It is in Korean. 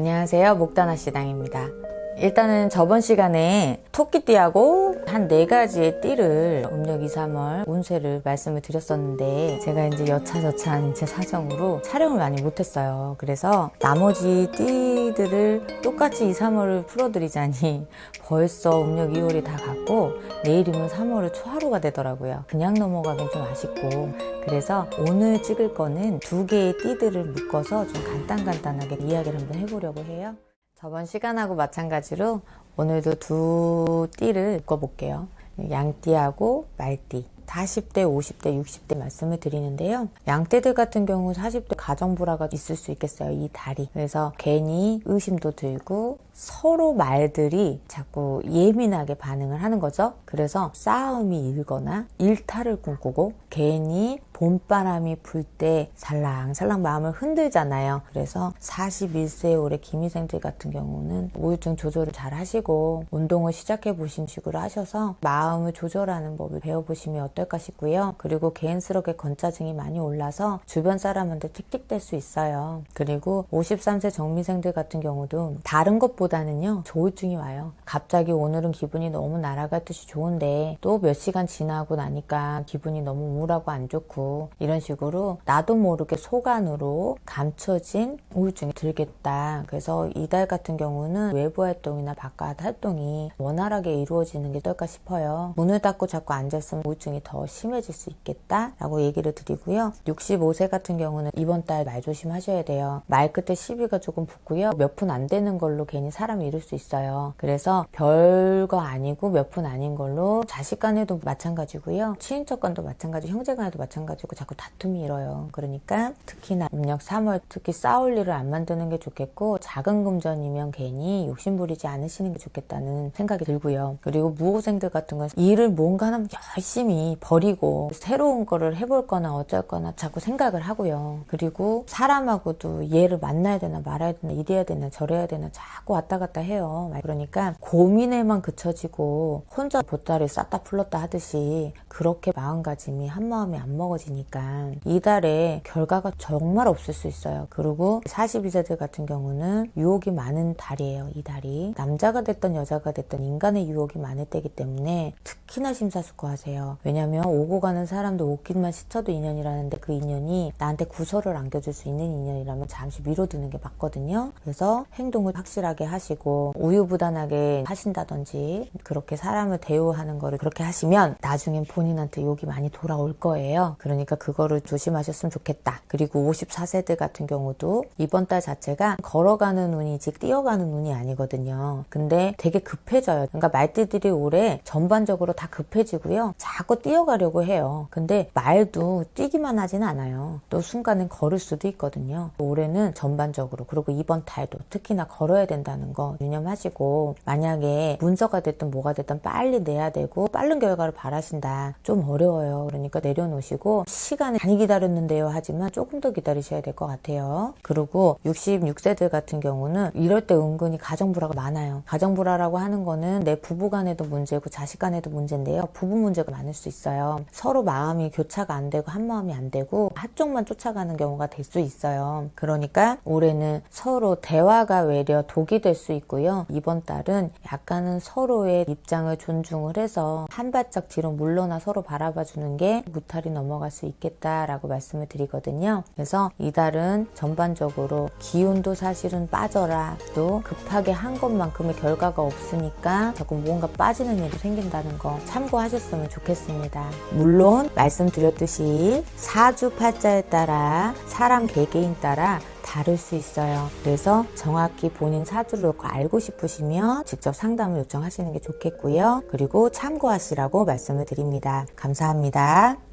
안녕하세요. 목다나 시당입니다. 일단은 저번 시간에 토끼띠하고 한 네 가지의 띠를 음력 2, 3월 운세를 말씀을 드렸었는데 제가 이제 여차저차한 제 사정으로 촬영을 많이 못했어요. 그래서 나머지 띠들을 똑같이 2, 3월을 풀어드리자니 벌써 음력 2월이 다 갔고 내일이면 3월의 초하루가 되더라고요. 그냥 넘어가긴 좀 아쉽고 그래서 오늘 찍을 거는 두 개의 띠들을 묶어서 좀 간단간단하게 이야기를 한번 해보려고 해요. 저번 시간하고 마찬가지로 오늘도 두 띠를 묶어볼게요. 양띠하고 말띠. 40대, 50대, 60대 말씀을 드리는데요. 양떼들 같은 경우 40대 가정불화가 있을 수 있겠어요. 이 달이. 그래서 괜히 의심도 들고 서로 말들이 자꾸 예민하게 반응을 하는 거죠. 그래서 싸움이 일거나 일탈을 꿈꾸고 괜히 봄바람이 불 때 살랑살랑 마음을 흔들잖아요. 그래서 41세 올해 김희생들 같은 경우는 우울증 조절을 잘 하시고 운동을 시작해 보신 식으로 하셔서 마음을 조절하는 법을 배워보시면 어떨까 싶고요. 그리고 개인스럽게 건자증이 많이 올라서 주변 사람한테 틱틱댈 수 있어요. 그리고 53세 정미생들 같은 경우도 다른 것보다 는요 조울증이 와요. 갑자기 오늘은 기분이 너무 날아갈 듯이 좋은데 또 몇 시간 지나고 나니까 기분이 너무 우울하고 안 좋고 이런 식으로 나도 모르게 속안으로 감춰진 우울증이 들겠다. 그래서 이달 같은 경우는 외부 활동이나 바깥 활동이 원활하게 이루어지는 게 어떨까 싶어요. 문을 닫고 자꾸 앉았으면 우울증이 더 심해질 수 있겠다 라고 얘기를 드리고요. 65세 같은 경우는 이번 달 말 조심하셔야 돼요. 말 끝에 시비가 조금 붙고요. 몇 푼 안 되는 걸로 괜히 사람 잃을 수 있어요. 그래서 별거 아니고 몇 푼 아닌 걸로 자식 간에도 마찬가지고요. 친인척 간도 마찬가지, 형제 간에도 마찬가지고 자꾸 다툼이 일어요. 그러니까 특히나 음력 3월 특히 싸울 일을 안 만드는 게 좋겠고 작은 금전이면 괜히 욕심 부리지 않으시는 게 좋겠다는 생각이 들고요. 그리고 무호생들 같은 건 일을 뭔가 하면 열심히 버리고 새로운 거를 해볼 거나 어쩔 거나 자꾸 생각을 하고요. 그리고 사람하고도 얘를 만나야 되나 말아야 되나 이래야 되나 저래야 되나 자꾸 왔다 갔다 해요. 그러니까 고민에만 그쳐지고 혼자 보따리 쌌다 풀렀다 하듯이 그렇게 마음가짐이 한마음이 안 먹어지니까 이달에 결과가 정말 없을 수 있어요. 그리고 42세들 같은 경우는 유혹이 많은 달이에요. 이 달이. 남자가 됐던 여자가 됐던 인간의 유혹이 많을 때기 때문에 특히나 심사숙고하세요. 왜냐면 오고 가는 사람도 오기만 스쳐도 인연이라는데 그 인연이 나한테 구설을 안겨줄 수 있는 인연이라면 잠시 미뤄두는 게 맞거든요. 그래서 행동을 확실하게 하시고 우유부단하게 하신다든지 그렇게 사람을 대우하는 거를 그렇게 하시면 나중엔 본인한테 욕이 많이 돌아올 거예요. 그러니까 그거를 조심하셨으면 좋겠다. 그리고 54세들 같은 경우도 이번 달 자체가 걸어가는 운이지 뛰어가는 운이 아니거든요. 근데 되게 급해져요. 그러니까 말띠들이 올해 전반적으로 다 급해지고요. 자꾸 뛰어가려고 해요. 근데 말도 뛰기만 하진 않아요. 또 순간은 걸을 수도 있거든요. 올해는 전반적으로 그리고 이번 달도 특히나 걸어야 된다는 거 유념하시고 만약에 문서가 됐든 뭐가 됐든 빨리 내야 되고 빠른 결과를 바라신다. 좀 어려워요. 그러니까 내려놓으시고 시간을 많이 기다렸는데요 하지만 조금 더 기다리셔야 될 것 같아요. 그리고 66세들 같은 경우는 이럴 때 은근히 가정 불화가 많아요. 가정 불화라고 하는 거는 내 부부 간에도 문제고 자식 간에도 문제인데요. 부부 문제가 많을 수 있어요. 서로 마음이 교차가 안 되고 한 마음이 안 되고 한쪽만 쫓아가는 경우가 될 수 있어요. 그러니까 올해는 서로 대화가 외려 독이 될 수 있고요. 이번 달은 약간은 서로의 입장을 존중을 해서 한 발짝 뒤로 물러나 서로 바라봐 주는 게 무탈이 넘어갈 수 있겠다라고 말씀을 드리거든요. 그래서 이달은 전반적으로 기운도 사실은 빠져라 또 급하게 한 것만큼의 결과가 없으니까 자꾸 뭔가 빠지는 일이 생긴다는 거 참고하셨으면 좋겠습니다. 물론 말씀드렸듯이 사주 팔자에 따라 사람 개개인 따라 다를 수 있어요. 그래서 정확히 본인 사주를 알고 싶으시면 직접 상담을 요청하시는 게 좋겠고요. 그리고 참고하시라고 말씀을 드립니다. 감사합니다.